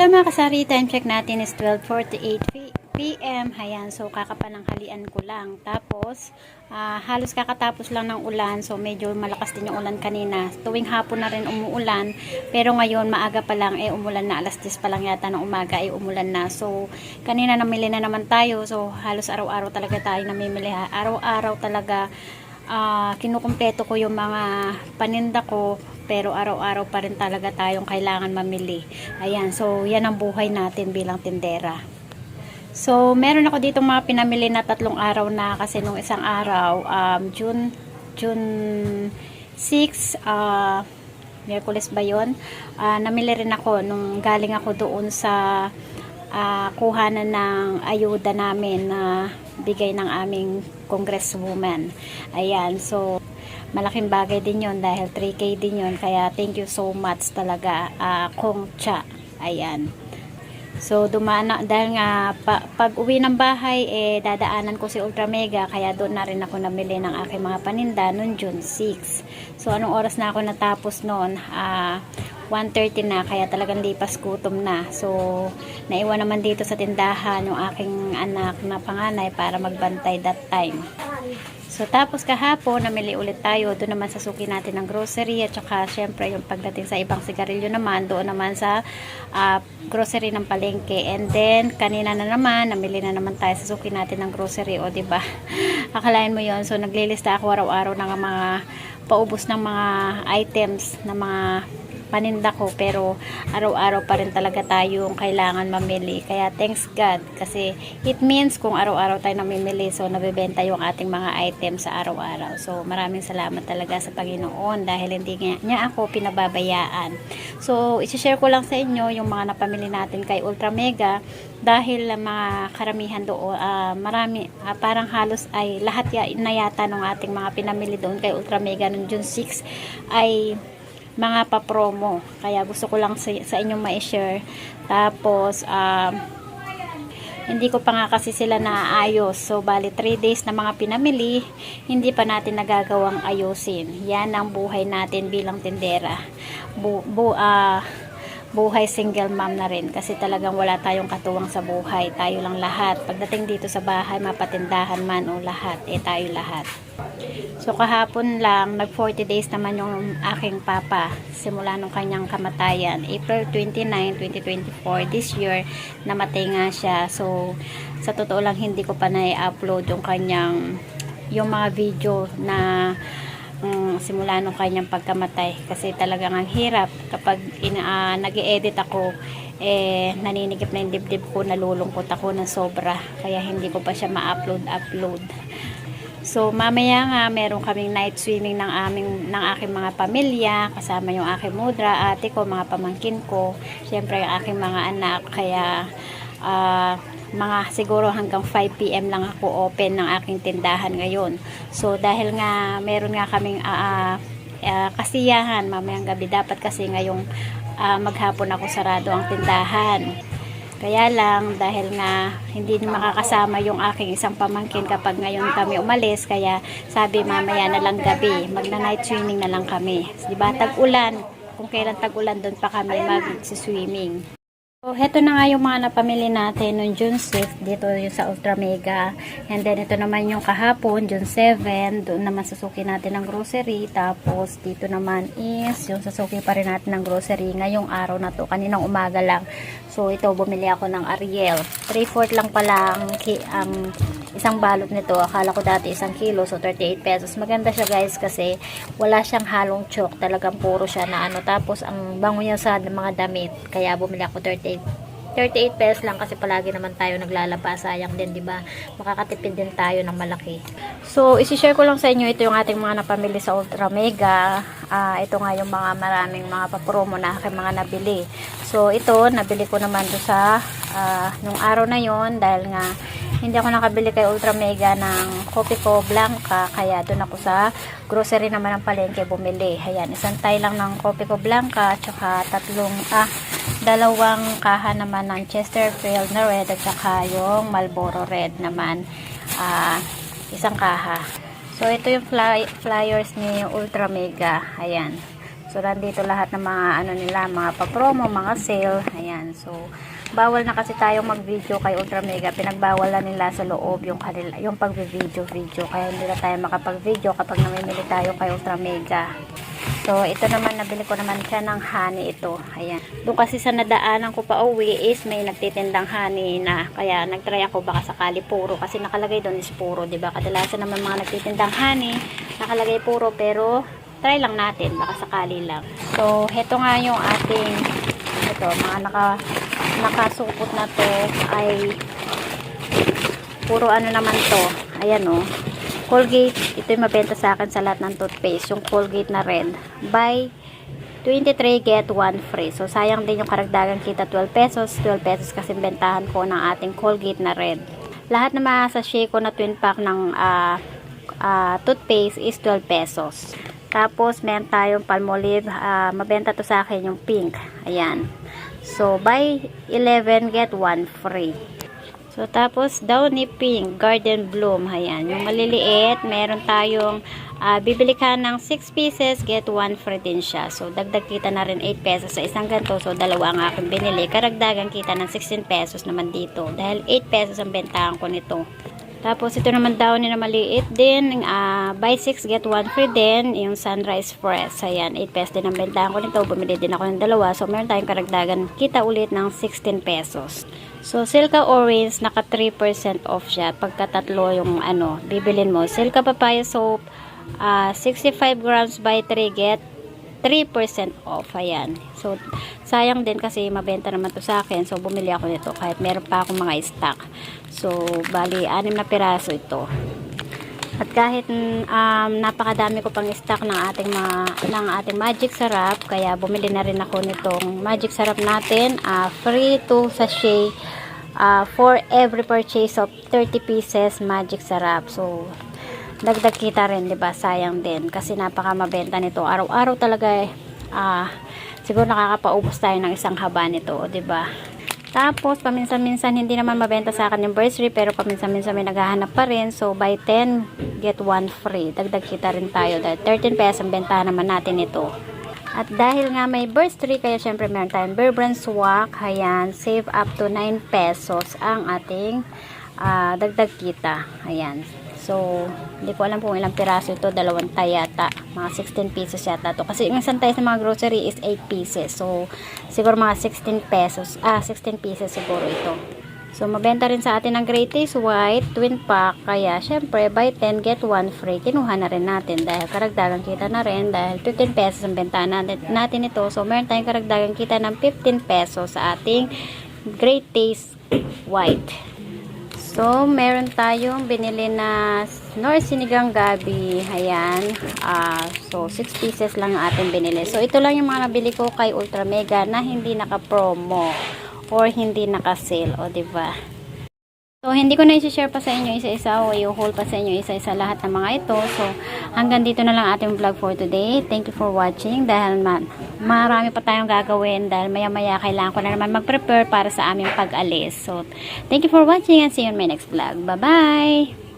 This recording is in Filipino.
Hello mga kasari, time check natin is 12.48 p- p.m. Ayan, so kakapananghalian ko lang. Tapos, ah, halos kakatapos lang ng ulan, so medyo malakas din yung ulan kanina. Tuwing hapon na rin umuulan, pero ngayon maaga pa lang, eh umulan na, alas 10 pa lang yata ng umaga, eh umulan na. So, kanina namili na naman tayo, so halos araw-araw talaga tayo namimili. Araw-araw talaga, ah kinukumpleto ko yung mga paninda ko pero araw-araw pa rin talaga tayong kailangan mamili. Ayan, so yan ang buhay natin bilang tindera. So, meron ako ditong mga pinamili na tatlong araw na kasi nung isang araw, um, June, June 6, ah, Miyerkules ba yun? Ah, namili rin ako nung galing ako doon sa ah, kuhanan ng ayuda namin na bigay ng aming congresswoman. Ayan, so malaking bagay din yon dahil 3K din yon kaya thank you so much talaga ah, Kong Cha. Ayan. So dumaan dahil nga pa, pag uwi ng bahay eh dadaanan ko si Ultra Mega kaya doon na rin ako namili ng aking mga paninda noon June 6. So anong oras na ako natapos noon? Ah 1.30 na kaya talagang lipas gutom na. So naiwan naman dito sa tindahan yung aking anak na panganay para magbantay that time. So, tapos kahapon, namili ulit tayo. Doon naman sa suki natin ng grocery. At saka, syempre, yung pagdating sa ibang sigarilyo naman, doon naman sa ah, grocery ng palengke. And then, kanina na naman, namili na naman tayo sa suki natin ng grocery. O, ba Akalain mo yon So, naglilista ako araw-araw ng mga paubos ng mga items, ng mga paninda ko pero araw-araw pa rin talaga tayong kailangan mamili. Kaya thanks God kasi it means kung araw-araw tayo namimili so nabebenta yung ating mga items sa araw-araw. So maraming salamat talaga sa Panginoon dahil hindi niya, niya ako pinababayaan. So isi-share ko lang sa inyo yung mga napamili natin kay Ultra Mega dahil uh, mga karamihan doon ah, marami ah, parang halos ay lahat na yata ng ating mga pinamili doon kay Ultra Mega noong June 6 ay mga pa-promo. Kaya gusto ko lang sa, sa inyong ma-share. Tapos, um, hindi ko pa nga kasi sila naayos. So, bali 3 days na mga pinamili, hindi pa natin nagagawang ayusin. Yan ang buhay natin bilang tindera. Bu, bu, ah, buhay single mom na rin kasi talagang wala tayong katuwang sa buhay. Tayo lang lahat. Pagdating dito sa bahay, mapatindahan man o lahat, eh tayo lahat. So kahapon lang, nag 40 days naman yung aking papa simula nung kanyang kamatayan. April 29, 2024, this year, namatay nga siya. So sa totoo lang hindi ko pa na-upload yung kanyang yung mga video na mm, simula nung kanyang pagkamatay. Kasi talagang ang hirap kapag ina, ah, nag-edit ako eh naninigip na yung dibdib ko nalulungkot ako ng sobra. Kaya hindi ko pa siya ma-upload upload. So, mamaya nga, meron kaming night swimming ng aming, ng aking mga pamilya, kasama yung aking mudra, ate ko, mga pamangkin ko, syempre yung aking mga anak, kaya, ah, mga siguro hanggang 5pm lang ako open ng aking tindahan ngayon. So, dahil nga, meron nga kaming, ah, ah, kasiyahan, mamayang gabi, dapat kasi ngayong ah, maghapon ako sarado ang tindahan. Kaya lang, dahil nga hindi makakasama yung aking isang pamangkin kapag ngayon kami umalis, kaya sabi mamaya na lang gabi, magna night swimming na lang kami. Di ba, tag-ulan, kung kailan tag-ulan doon pa kami mag-swimming. So, heto na nga yung mga napamili natin noong June 6, dito yung sa Ultra Mega. And then, ito naman yung kahapon, June 7, doon naman susuki natin ng grocery. Tapos, dito naman is yung sasuki pa rin natin ng grocery ngayong araw na to, kaninang umaga lang. So, ito, bumili ako ng Ariel. 3-4 lang pala ang, ang isang balot nito. Akala ko dati isang kilo, so 38 pesos. Maganda siya guys kasi wala siyang halong chok. Talagang puro siya na ano. Tapos, ang bango niya sa mga damit. Kaya bumili ako 38 38 pesos lang kasi palagi naman tayo naglalaba. Sayang din, di ba? Makakatipid din tayo ng malaki. So, isi-share ko lang sa inyo ito yung ating mga napamili sa Ultra Mega. Ah, ito nga yung mga maraming mga papromo na aking mga nabili. So, ito, nabili ko naman do sa ah, nung araw na yon dahil nga hindi ako nakabili kay Ultra Mega ng kopi ko blanca kaya doon ako sa grocery naman ng palengke bumili. Ayan, isang tay lang ng kopi ko blanca tsaka tatlong ah dalawang kaha naman ng Chesterfield na red at saka yung Marlboro red naman ah isang kaha. So ito yung fly, flyers ni Ultra Mega. Ayan. So, nandito lahat ng mga ano nila, mga pa-promo, mga sale. Ayan. So, bawal na kasi tayong mag-video kay Ultra Mega. Pinagbawal na nila sa loob yung, kanila, yung pag-video video. Kaya hindi na tayo makapag-video kapag namimili tayo kay Ultra Mega. So, ito naman, nabili ko naman siya ng honey ito. Ayan. Doon kasi sa nadaanan ko pa uwi is may nagtitindang honey na. Kaya nagtry ako baka sakali puro. Kasi nakalagay doon is puro, ba Kadalasan naman mga nagtitindang honey, nakalagay puro. Pero, try lang natin. Baka sakali lang. So, heto nga yung ating, ito, mga naka, nakasupot na to ay puro ano naman to. Ayan o. Colgate, ito yung mabenta sa akin sa lahat ng toothpaste. Yung Colgate na red. Buy 23 get 1 free. So, sayang din yung karagdagan kita 12 pesos. 12 pesos kasi bentahan ko ng ating Colgate na red. Lahat ng mga sachet ko na twin pack ng ah, ah, toothpaste is 12 pesos. Tapos, meron tayong Palmolive. ah, mabenta to sa akin yung pink. Ayan. So, buy 11 get 1 free. So, tapos, Downy Pink, Garden Bloom. Ayan. Yung maliliit, meron tayong, ah, bibili ka ng 6 pieces, get 1 free din siya. So, dagdag kita na rin 8 pesos sa isang ganito. So, dalawa ang aking binili. Karagdagan kita ng 16 pesos naman dito. Dahil 8 pesos ang bentahan ko nito. Tapos, ito naman Downy na maliit din. ah, buy 6, get 1 free din. Yung Sunrise Press. Ayan, 8 pesos din ang bentahan ko nito. Bumili din ako ng dalawa. So, meron tayong karagdagan kita ulit ng 16 pesos. So, Silka Orange, naka 3% off siya. Pagka tatlo yung ano, bibilin mo. Silka Papaya Soap, ah, 65 grams by 3 get 3% off. Ayan. So, sayang din kasi mabenta naman to sa akin. So, bumili ako nito kahit meron pa akong mga stock. So, bali, anim na piraso ito. At kahit um, napakadami ko pang stock ng ating mga ng ating magic sarap, kaya bumili na rin ako nitong magic sarap natin, ah, free to sachet ah, for every purchase of 30 pieces magic sarap. So dagdag kita rin, 'di ba? Sayang din kasi napaka mabenta nito. Araw-araw talaga eh, ah, siguro nakakapaubos tayo ng isang haba nito, 'di ba? Tapos, paminsan-minsan, hindi naman mabenta sa akin yung bursary, pero paminsan-minsan may naghahanap pa rin. So, buy 10, get 1 free. Dagdag kita rin tayo. Dahil 13 pesos ang bentahan naman natin ito. At dahil nga may bursary, kaya syempre meron tayong Bear Brand Swak. Ayan, save up to 9 pesos ang ating ah, dagdag kita. Ayan. So, hindi ko alam kung ilang piraso ito. Dalawang taya yata. Mga 16 pesos yata to. Kasi isang tayo sa mga grocery is 8 pieces. So, siguro mga 16 pesos. Ah, 16 pieces siguro ito. So, mabenta rin sa atin ang Great Taste White Twin Pack. Kaya, syempre, buy 10, get 1 free. Kinuha na rin natin dahil karagdagan kita na rin dahil 15 pesos ang bentahan natin, natin ito. So, meron tayong karagdagan kita ng 15 pesos sa ating Great Taste White. So, meron tayong binili na Nor Sinigang Gabi. Ayan. Ah, so, 6 pieces lang ang ating binili. So, ito lang yung mga nabili ko kay Ultra Mega na hindi naka-promo or hindi naka-sale. O, diba? So, hindi ko na i-share pa sa inyo isa-isa o i-haul pa sa inyo isa-isa lahat ng mga ito. So, hanggang dito na lang ating vlog for today. Thank you for watching dahil man, marami pa tayong gagawin dahil maya-maya kailangan ko na naman mag-prepare para sa aming pag-alis. So, thank you for watching and see you in my next vlog. Bye-bye!